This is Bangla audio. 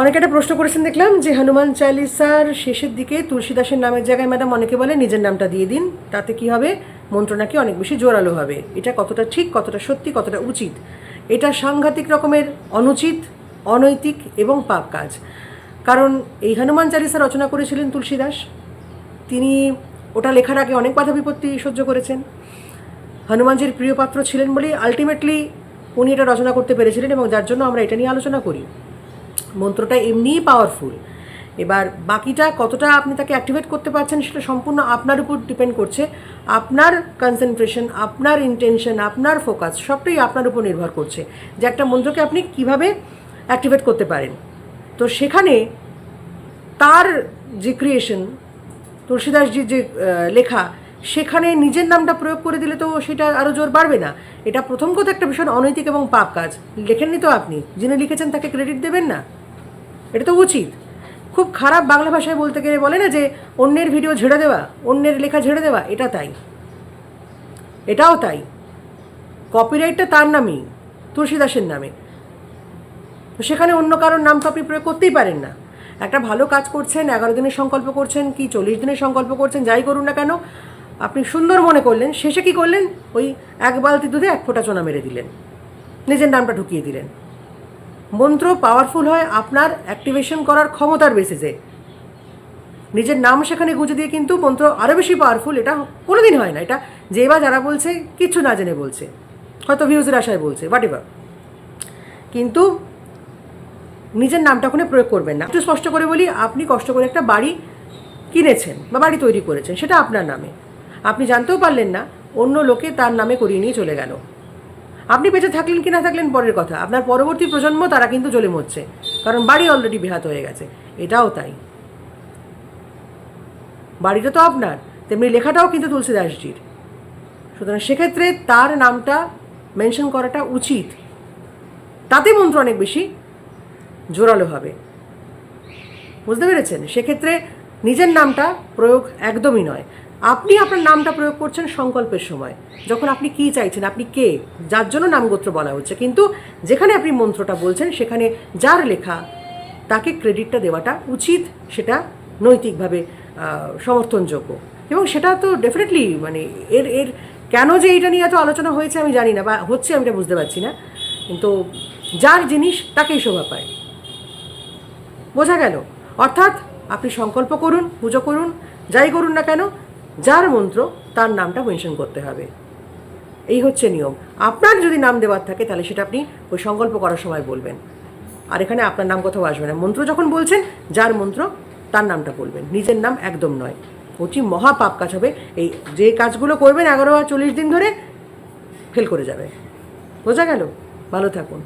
অনেকে একটা প্রশ্ন করেছেন, দেখলাম যে হনুমান চালিসার শেষের দিকে তুলসীদাসের নামের জায়গায় ম্যাডাম অনেকে বলে নিজের নামটা দিয়ে দিন, তাতে কি হবে? মন্ত্র নাকি অনেক বেশি জোরালো হবে। এটা কতটা ঠিক, কতটা সত্যি, কতটা উচিত? এটা সাংঘাতিক রকমের অনুচিত, অনৈতিক এবং পাপ কাজ। কারণ এই হনুমান চালিসা রচনা করেছিলেন তুলসীদাস। তিনি ওটা লেখার আগে অনেক বাধা বিপত্তি সহ্য করেছেন। হনুমানজির প্রিয় পাত্র ছিলেন বলেই আলটিমেটলি উনি এটা রচনা করতে পেরেছিলেন এবং যার জন্য আমরা এটা নিয়ে আলোচনা করি। মন্ত্রটা এমনিই পাওয়ারফুল এবার বাকিটা কতটা আপনি তাকে অ্যাক্টিভেট করতে পারছেন সেটা সম্পূর্ণ আপনার উপর ডিপেন্ড করছে। আপনার কনসেন্ট্রেশন আপনার ইন্টেনশন আপনার ফোকাস সবটাই আপনার উপর নির্ভর করছে যে একটা মন্ত্রকে আপনি কীভাবে অ্যাক্টিভেট করতে পারেন। তো সেখানে তার যে ক্রিয়েশন তুলসীদাসজির যে লেখা সেখানে নিজের নামটা প্রয়োগ করে দিলে তো সেটা আরও জোর বাড়বে না। এটা প্রথম কথা একটা ভীষণ অনৈতিক এবং পাপ কাজ। লেখেননি তো আপনি? যিনি লিখেছেন তাকে ক্রেডিট দেবেন না? এটা তো উচিত। খুব খারাপ বাংলা ভাষায় বলতে গেলে বলে না যে, অন্যের ভিডিও ঝেড়ে দেওয়া, অন্যের লেখা ঝেড়ে দেওয়া, এটা তাই। এটাও তাই। কপিরাইটটা তার নামেই তুলসীদাসের নামে। তো সেখানে অন্য কারোর নাম তো আপনি প্রয়োগ করতেই পারেন না। একটা ভালো কাজ করছেন, এগারো দিনের সংকল্প করছেন, কি চল্লিশ দিনের সংকল্প করছেন, যাই করুন না কেন আপনি সুন্দর মনে করলেন, শেষে কি করলেন? ওই এক বালতি দুধে এক ফোঁটা চোনা মেরে দিলেন। নিজের নামটা ঢুকিয়ে দিলেন। মন্ত্র পাওয়ারফুল হয়, আপনার অ্যাক্টিভেশন করার ক্ষমতার বেসিসে নিজের নাম সেখানে গুঁজে দিয়ে কিন্তু মন্ত্র আরও বেশি পাওয়ারফুল এটা কোনোদিন হয় না। এটা যে বা যারা বলছে, কিচ্ছু না জেনে বলছে। হয়তো ভিউজের আশায় বলছে বাট এবার কিন্তু নিজের নামটা ওখানে প্রয়োগ করবেন না। একটু স্পষ্ট করে বলি, আপনি কষ্ট করে একটা বাড়ি কিনেছেন বা বাড়ি তৈরি করেছেন, সেটা আপনার নামে। আপনি জানতেও পারলেন না, অন্য লোকে তার নামে করিয়ে নিয়ে চলে গেল। আপনি বেঁচে থাকলেন কি না থাকলেন পরের কথা। আপনার পরবর্তী প্রজন্ম তারা কিন্তু জ্বলে মরছে, কারণ বাড়ি অলরেডি বেহাত হয়ে গেছে, এটাও তাই। বাড়িটা তো আপনার, তেমনি লেখাটাও কিন্তু তুলসীদাসজির সুতরাং সেক্ষেত্রে তার নামটা মেনশন করাটা উচিত। তাতে মন্ত্র অনেক বেশি জোরালো হবে। বুঝতে পেরেছেন? সেক্ষেত্রে নিজের নামটা প্রয়োগ একদমই নয়। আপনি আপনার নামটা প্রয়োগ করছেন সংকল্পের সময়। যখন আপনি কি চাইছেন, আপনি কে, যার জন্য নামগোত্র বলা হচ্ছে। কিন্তু যেখানে আপনি মন্ত্রটা বলছেন, সেখানে যার লেখা, তাকে ক্রেডিটটা দেওয়াটা উচিত, সেটা নৈতিকভাবে সমর্থনযোগ্য। এবং সেটা তো ডেফিনেটলি মানে এর এর কেন যে এইটা নিয়ে এত আলোচনা হয়েছে আমি জানি না বা হচ্ছে আমি এটা বুঝতে পারছি না। কিন্তু যার জিনিস, তাকেই শোভা পায়। বোঝা গেল? অর্থাৎ আপনি সংকল্প করুন, পুজো করুন, যাই করুন না কেন, যার মন্ত্র তার নামটা মেনশন করতে হবে। এই হচ্ছে নিয়ম। আপনার যদি নাম দেওয়ার থাকে, তাহলে সেটা আপনি ওই সংকল্প করার সময় বলবেন। আর এখানে আপনার নাম কোথাও আসবে না। মন্ত্র যখন বলছেন, যার মন্ত্র তার নামটা বলবেন। নিজের নাম একদম নয়। অতি মহাপাপ কাজ হবে। এই যে কাজগুলো করবেন এগারো আর চল্লিশ দিন ধরে ফেল করে যাবে। বোঝা গেল? ভালো থাকুন।